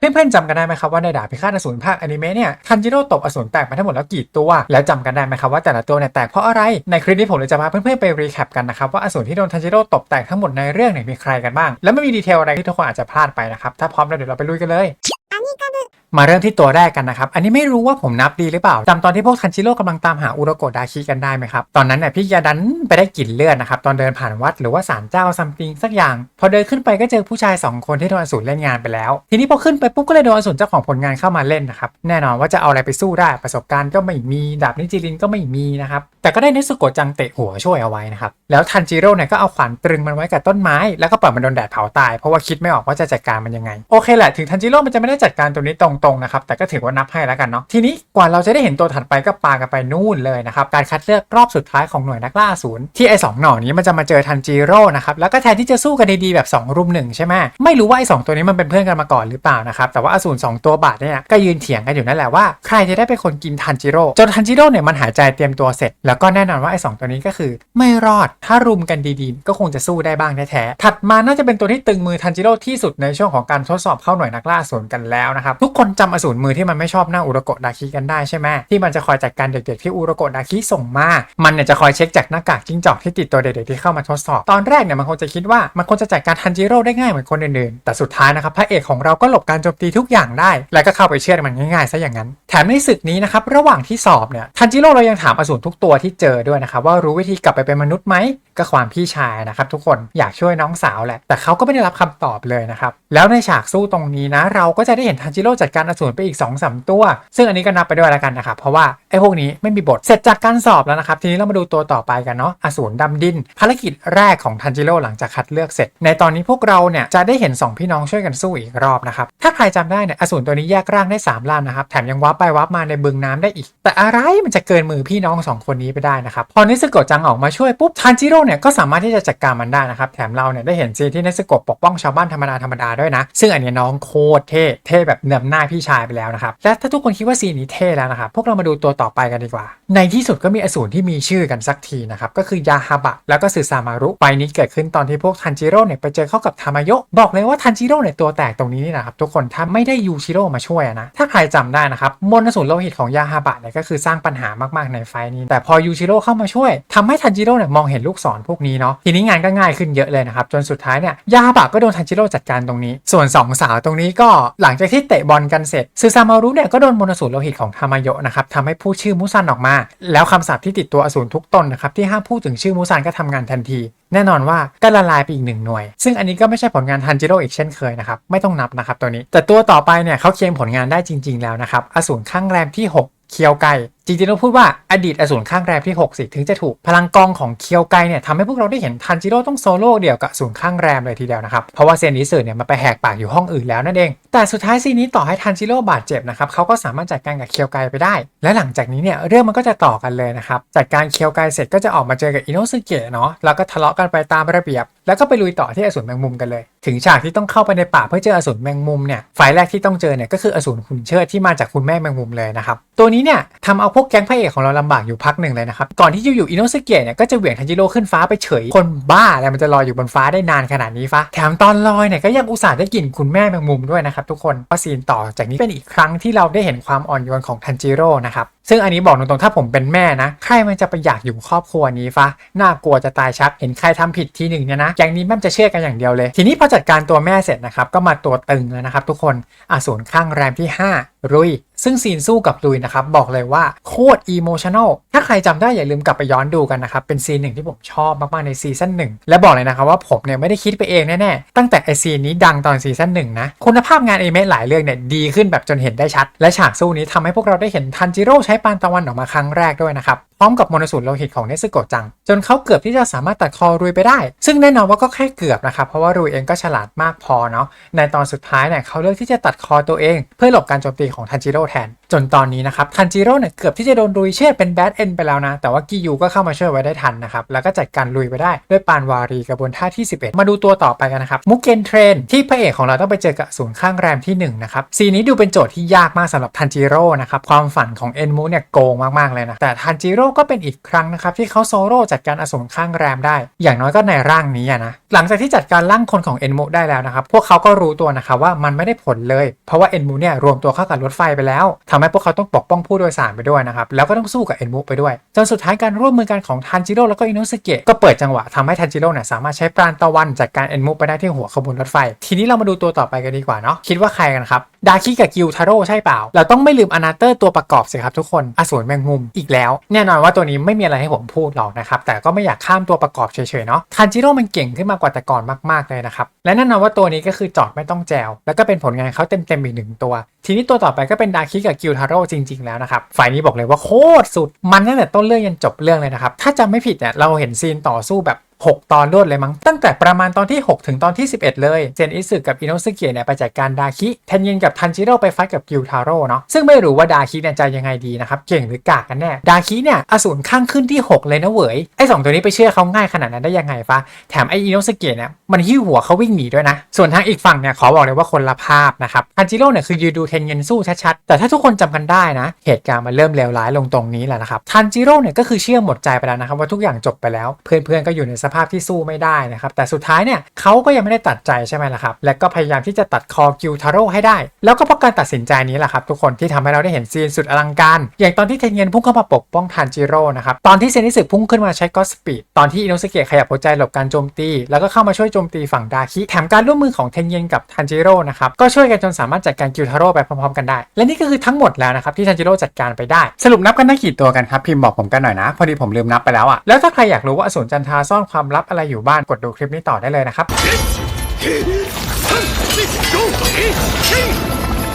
เพื่อนๆจำกันได้ไหมครับว่าในดาบพิฆาตอสูรภาคอนิเมะเนี่ยทันจิโร่ตบอสูรแตกมาทั้งหมดแล้วกี่ตัว แล้วจำกันได้ไหมครับว่าแต่ละตัวเนี่ยแตกเพราะอะไร ในคลิปนี้ผมเลยจะพาเพื่อนๆไปรีแคปกันนะครับว่าอสูรที่โดนทันจิโร่ตบแตกทั้งหมดในเรื่องเนี่ยมีใครกันบ้าง และไม่มีดีเทลอะไรที่ทุกคนอาจจะพลาดไปนะครับถ้าพร้อมแล้วเดี๋ยวเราไปลุยกันเลย มาเริ่มที่ตัวแรกกันนะครับ อันนี้ไม่รู้ว่าผมนับดีหรือเปล่าจำตอนที่พวกทันจิโร่กำลังตามหาอุรโกดาคิกันได้ไหมครับ ตอนนั้นเนี่ยพี่ยาดันไปได้กลิ่นเลือดนะครับ ตอนเดินผ่านวัดหรือว่าศาลเจ้าซัมติงสักอย่าง พอเดินขึ้นไปก็เจอผู้ชาย 2 คนที่โดนอสูรเล่นงานไปแล้ว ทีนี้พอขึ้นไปปุ๊บก็เลยโดนอสูรเจ้าของผลงานเข้ามาเล่นนะครับ แน่นอนว่าจะเอาอะไรไปสู้ได้ ประสบการณ์ก็ไม่มี ดาบนิจิรินก็ไม่มีนะครับ แต่ก็ได้เนสโกจังเตะหัวช่วยเอาไว้นะครับ แล้วทันจิโร่เนี่ยก็เอาขวานตรึงมันไว้กับต้นไม้ แล้วก็ปล่อยมันโดนแดดเผาตาย เพราะว่าคิดไม่ออกว่าจะจัดการมันยังไง โอเคแหละถึงทันจิโร่มันจะไม่ได้จัดการตัวนี้ตรงๆนะครับแต่ก็ถือว่านับให้แล้วกันเนาะทีนี้กว่าเราจะได้เห็นตัวถัดไปก็ปากันไปนู่นเลยนะครับการคัดเลือกรอบสุดท้ายของหน่วยนักล่าอสูรที่ไอ้สองหน่อนี้มันจะมาเจอทันจิโร่นะครับแล้วก็แทนที่จะสู้กันดีๆแบบ 2 รุมหนึ่งใช่ไหมไม่รู้ว่าไอ้สองตัวนี้มันเป็นเพื่อนกันมาก่อนหรือเปล่านะครับแต่ว่าอสูรสองตัวบาดเนี่ยก็ยืนเถียงกันอยู่นั่นแหละว่าใครจะได้เป็นคนกินทันจิโร่จนทันจิโร่เนี่ยมันหายใจเตรียมตัวเสร็จ แล้วก็แน่นอนว่าไอ้สองตัวนี้ก็คือ ไม่รอดถ้ารุมกันดีๆ ก็คงจะสู้ได้บ้างแท้ๆถัดมาน่าจะเป็นตัวที่ตึงมือทันจิโร่ที่สุดในช่วงของการทดสอบเข้าหน่วยนักล่าอสูรกันแล้วนะครับทุกคนจำอสูรมือที่มันไม่ชอบหน้าอุรโกดาคิกันได้ใช่ไหมที่มันจะคอยจัดการเด็กๆที่อุรโกดาคิส่งมา มันเนี่ยจะคอยเช็คจากหน้ากากจิ้งจอกที่ติดตัวเด็กๆที่เข้ามาทดสอบ ตอนแรกเนี่ยมันคงจะคิดว่ามันคงจะจัดการทันจิโร่ได้ง่ายเหมือนคนอื่นๆแต่สุดท้ายนะครับพระเอกของเราก็หลบการโจมตีทุกอย่างได้ แล้วก็เข้าไปเชื่อมันง่ายๆซะอย่างนั้น แถมในศึกนี้นะครับระหว่างที่สอบเนี่ยทันจิโร่เรายังถามอสูรทุกตัวที่เจอด้วยนะครับว่ารู้วิธีกลับไปเป็นมนุษย์ไหมก็ความพี่ชายนะครับทุกคนอยากช่วยน้องสาวแหละ แต่เขาก็ไม่ได้รับคำตอบเลยนะครับแล้วในฉากสู้ตรงนี้นะ เราก็จะได้เห็นทันจิโร่จัดการอสูรไปอีก2อสตัว ซึ่งอันนี้ก็นับไปด้วยแล้วกันนะครับเพราะว่าไอ้พวกนี้ไม่มีบทเสร็จจากการสอบแล้วนะครับทีนี้เรามาดูตัวต่อไปกันเนาะอสูรดำดิน ภารกิจแรกของทันจิโร่หลังจากคัดเลือกเสร็จ ในตอนนี้พวกเราเนี่ยจะได้เห็น 2 พี่น้องช่วยกันสู้อีกรอบนะครับถ้าใครจำได้เนี่ยอสูรตัวนี้แยกร่างได้3ร่างนะครับแถมยังวับไปวับมาในบึงน้ำได้อีก แต่อะไรมันจะเกินมือพี่น้องสองคนนี้ไปได้นะครับ พอนิสโกะจังออกมาช่วยปุ๊บทันจิโร่เนี่ยก็สามารถที่จะจัดการมันได้นะครับ แถมเราเนี่ยได้เห็นซีที่นิสโกะปกป้องชาวบ้านธรรมดาธรรมดาด้วยนะ ซึ่งอันนี้น้องโคตรเท่เท่แบบเนือหน้าพี่ชายไปแล้วนะครับ และถ้าทุกคนคิดว่าซีนนี้เท่แล้วนะครับ พวกเรามาดูตัวต่อไปกันดีกว่า ในที่สุดก็มีอสูรที่มีชื่อกันสักทีนะครับก็คือยาฮาบะแล้วก็สึซามารุไฟนี้เกิดขึ้นตอนที่พวกทันจิโร่เนี่ยไปเจอเข้ากับทามายะบอกเลยว่าทันจิโร่เนี่ยตัวแตกตรงนี้นี่นะครับทุกคนถ้าไม่ได้ยูชิโร่มาช่วยนะถ้าใครจำได้นะครับมนอสูรโลหิตของยาฮาบะเนี่ยก็คือสร้างปัญหามากๆในไฟนี้ แต่พอยูชิโร่เข้ามาช่วยทำให้ทันจิโร่เนี่ยมองเห็นลูกศรพวกนี้เนาะทีนี้งานก็ง่ายขึ้นเยอะเลยนะครับ จนสุดท้ายเนี่ยยาฮาบะก็โดนทันจิโร่จัดการตรงนี้ ส่วนสองสาวตรงนี้ก็หลังจากที่เตะบอลกันเสร็จซึซามารุเนี่ยก็โดนมนอสูรโลหิตของทามายะนะครับทำให้พูดชื่อมุซันออกมา แล้วคำสาปที่ติดตัวอสูรทุกตนนะครับที่ห้ามพูดถึงชื่อมุซันก็ทำงานทันที แน่นอนว่าก็ละลายไปอีกหนึ่งหน่วย ซึ่งอันนี้ก็ไม่ใช่ผลงานทันจิโร่อีกเช่นเคยนะครับ ไม่ต้องนับนะครับตัวนี้ แต่ตัวต่อไปเนี่ยเขาเคลมผลงานได้จริง ๆ แล้วนะครับ อสูรข้างแรมที่ 6 เคียวไก จริงๆต้องพูดว่าอดีตอสูรข้างแรมที่6สิถึงจะถูกพลังกองของเคียวไกเนี่ยทำให้พวกเราได้เห็นทันจิโร่ต้องโซโล่เดี่ยวกับอสูรข้างแรมเลยทีเดียวนะครับ เพราะว่าเซนิสึเนี่ยมันไปแหกปากอยู่ห้องอื่นแล้วนั่นเอง แต่สุดท้ายซีนนี้ต่อให้ทันจิโร่บาดเจ็บนะครับเขาก็สามารถจัดการกับเคียวไกไปได้ และหลังจากนี้เนี่ยเรื่องมันก็จะต่อกันเลยนะครับจัดการเคียวไกเสร็จก็จะออกมาเจอกับอิโนสึเกะเนาะแล้วก็ทะเลาะกันไปตามระเบียบ แล้วก็ไปลุยต่อที่อสูรแมงมุมกันเลย ถึงฉากที่ต้องเข้าไปในป่าเพื่อเจออสูรแมงมุมเนี่ยฝ่ายแรกที่ต้องเจอเนี่ยก็คืออสูรหุ่นเชิดที่มาจากคุณแม่แมงมุมเลยนะครับตัวนี้เนี่ยทำเอาพววกแก๊งพระเอกของเราลำบากอยู่พักหนึ่งเลยนะครับ ก่อนที่อยู่อินโนสเกะเนี่ยก็จะเหวี่ยงทันจิโร่ขึ้นฟ้าไปเฉย คนบ้าอะไรมันจะลอยอยู่บนฟ้าได้นานขนาดนี้ฟ้าแถมตอนลอยเนี่ยก็ยังอุตส่าห์ได้กลิ่นคุณแม่แมงมุมด้วยนะครับทุกคนพอซีนต่อจากนี้เป็นอีกครั้งที่เราได้เห็นความอ่อนโยนของทันจิโร่นะครับ ซึ่งอันนี้บอกตรงๆ ถ้าผมเป็นแม่นะ ใครมันจะไปอยากอยู่ครอบครัวนี้ฟะ น่ากลัวจะตายชัก เห็นใครทำผิดทีหนึ่งเนี่ยนะแก๊งนี้แม่จะเชื่อกันอย่างเดียวเลย ทีนี้พอจัดการตัวแม่เสร็จนะครับ ก็มาตัวตึงแล้วนะครับทุกคน อสูรข้างแรมที่ 5 รุย ซึ่งซีนสู้กับลุยนะครับ บอกเลยว่าโคตรอีโมชั่นอล ถ้าใครจำได้อย่าลืมกลับไปย้อนดูกันนะครับ เป็นซีนหนึ่งที่ผมชอบมากๆในซีซั่นหนึ่งและบอกเลยนะครับว่าผมเนี่ยไม่ได้คิดไปเองแน่ๆ ตั้งแต่ไอซีนนี้ดังตอนซีซั่นหนึ่งนะ คุณภาพงานอเมหลายเรื่องเนี่ยดีขึ้นแบบจนเห็นได้ชัด และฉากสู้นี้ทำให้พวกเราได้เห็นทันจิโร่ใช้ปานตะวันออกมาครั้งแรกด้วยนะครับ พร้อมกับมนสูตรโลหิตของเนสโกะจัง จนเขาเกือบที่จะสามารถตัดคอรุยไปได้ ซึ่งแน่นอนว่าก็แค่เกือบนะครับเพราะว่ารุยเองก็ฉลาดมากพอเนาะในตอนสุดท้ายเนี่ยเขาเลือกที่จะตัดคอตัวเอง เพื่อหลบการโจมตีของทันจิโร่แทน จนตอนนี้นะครับทันจิโร่เนี่ยเกือบที่จะโดนรุยเชือดเป็นแบดเอนไปแล้วนะแต่ว่ากิยูก็เข้ามาช่วยไว้ได้ทันนะครับแล้วก็จัดการลุยไปได้ด้วยปานวารีกระบวนท่าที่ 11 มาดูตัวต่อไปกันนะครับมุกเกนเทรนที่พระเอกของเราต้องไปเจอกับศูนย์ข้างแรมที่หนึ่งนะครับซีนี้ดูเป็นโจทย์ที่ยากมากสำหรับทันจิโร่นะครับความฝันของเอ็นมูเนี่ยโกงมากๆเลยนะแต่ทันจิโร่ก็เป็นอีกครั้งนะครับที่เขาโซโล่จัดการอสูรข้างแรมได้ อย่างน้อยก็ในร่างนี้อะนะ หลังจากที่จัดการร่างคนของเอ็นมุได้แล้วนะครับ พวกเขาก็รู้ตัวนะครับว่ามันไม่ได้ผลเลย เพราะว่าเอ็นมุเนี่ยรวมตัวเข้ากับรถไฟไปแล้วทำให้พวกเขาต้องปกป้องผู้โดยสารไปด้วยนะครับ แล้วก็ต้องสู้กับเอ็นมุไปด้วย จนสุดท้ายการร่วมมือกันของทันจิโร่แล้วก็อินุสเกะก็เปิดจังหวะทำให้ทันจิโร่เนี่ยสามารถใช้ปราณตะวันจัดการเอ็นมุไปได้ที่หัวขบวนรถไฟ ทีนี้เรามาดูตัวต่อไปกันดีกว่าเนาะ คิดว่าใครกันครับ ดาคิกับกิวทาโร่ใช่เปล่า เราต้องไม่ลืมอนาเตอร์ตัวประกอบสิครับทุกคน อสูรแมงมุมอีกแล้ว แน่นอนว่าตัวนี้ไม่มีอะไรให้ผมพูดหรอกนะครับ แต่ก็ไม่อยากข้ามตัวประกอบเฉยๆเนาะ ทันจิโร่มันเก่งขึ้นมากว่าแต่ก่อนมากๆเลยนะครับ และแน่นอนว่าตัวนี้ก็คือจอดไม่ต้องแจว แล้วก็เป็นผลงานเขาเต็มๆอีกหนึ่งตัว ทีนี้ตัวต่อไปก็เป็นดาคิกับกิวทาโร่จริง ๆ แล้วนะครับ ฝ่ายนี้บอกเลยว่าโคตรสุดมันตั้งแต่ต้นเรื่องยันจบเรื่องเลยนะครับ ถ้าจำไม่ผิดเนี่ยเราเห็นซีนต่อสู้แบบ 6 ตอนรวดเลยมั้ง ตั้งแต่ประมาณตอนที่ 6 ถึงตอนที่ 11 เลยเซนอิสึกับอินโนสึเกะเนี่ยไปจัดการดาคิเทนยินกับทันจิโร่ไปไฟท์กับกิวทาโร่เนาะซึ่งไม่รู้ว่าดาคิเนี่ยจะยังไงดีนะครับเก่งหรือกากกันแน่ดาคิเนี่ยอสูรข้างขึ้นที่ 6 เลยนะเว้ยไอ้สองตัวนี้ไปเชื่อเขาง่ายขนาดนั้นได้ยังไงฟะแถมไออินโนสึเกะเนี่ย มันหิ้วหัวเขาวิ่งหนีด้วยนะ ส่วนทางอีกฝั่งเนี่ยขอบอกเลยว่าคนละภาพนะครับทันจิโร่เนี่ยคือยืนดูเทนยินสู้ชัดๆ แต่ถ้าทุกคนจำกันได้นะ เหตุการณ์มันเริ่มเลวร้ายลงตรงนี้แหละนะครับทันจิโร่เนี่ยก็คือเชื่อหมดใจไปแล้วนะครับว่าทุกอย่างจบไปแล้ว เพื่อนๆก็อยู่ในสภาพที่สู้ไม่ได้นะครับแต่สุดท้ายเนี่ยเขาก็ยังไม่ได้ตัดใจใช่ไหมล่ะครับและก็พยายามที่จะตัดคอกิวทาโร่ให้ได้ แล้วก็เพราะการตัดสินใจนี้แหละครับทุกคนที่ทำให้เราได้เห็นซีนสุดอลังการ อย่างตอนที่เทนเยนพุ่งเข้ามาปกป้องทันจิโร่นะครับตอนที่เซนิสึพุ่งขึ้นมาใช้ก็สปีดตอนที่อินโนสเกะขยับหัวใจหลบการโจมตี แล้วก็เข้ามาช่วยโจมตีฝั่งดาคิแถมการร่วมมือของเทนเย็นกับทันจิโร่นะครับก็ช่วยกันจนสามารถจัดการกิวทาโร่ไปพร้อมๆกันได้ และนี่ก็คือทั้งหมดแล้วนะครับที่ทันจิโร่จัดการไปได้ สรุปนับกันได้กี่ตัวกันครับพิมพ์บอกผมกันหน่อยนะ พอดีผมลืมนับไปแล้วอะแล้วถ้าใครอยากรู้ว่าอสูรจันทาซ่อนความลับอะไรอยู่บ้านกดดูคลิปนี้ต่อได้เลยนะครับ